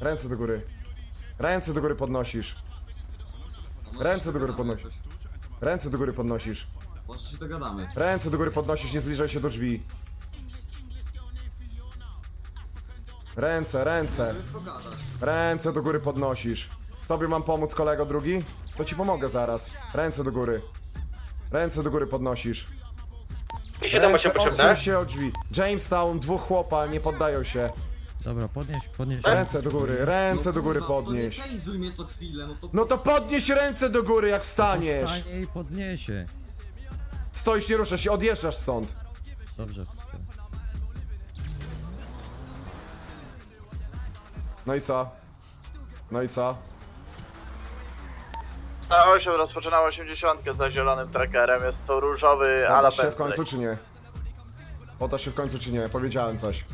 Ręce do góry. Ręce do góry podnosisz. Ręce do góry podnosisz. Ręce do góry podnosisz. Może się dogadamy. Ręce do góry podnosisz, nie zbliżaj się do drzwi. Ręce, ręce. Ręce do góry podnosisz. Tobie mam pomóc, kolego drugi? To ci pomogę zaraz. Ręce do góry. Ręce do góry podnosisz. 7 Ręce, potrzebne? odsuń się od drzwi. Jamestown, dwóch chłopa, nie poddają się. Dobra, podnieś, podnieś. Ręce do góry, ręce do góry kurwa, podnieś. Mnie co chwilę, no to... No to podnieś ręce do góry, jak wstaniesz. Wstanie i podniesie. Stoisz, nie ruszasz się, odjeżdżasz stąd. Dobrze. No i co? No i co? Na 8 rozpoczynał 80 za zielonym trackerem, jest to różowy Podasz się w końcu czy nie? Podasz się w końcu czy nie? Powiedziałem coś.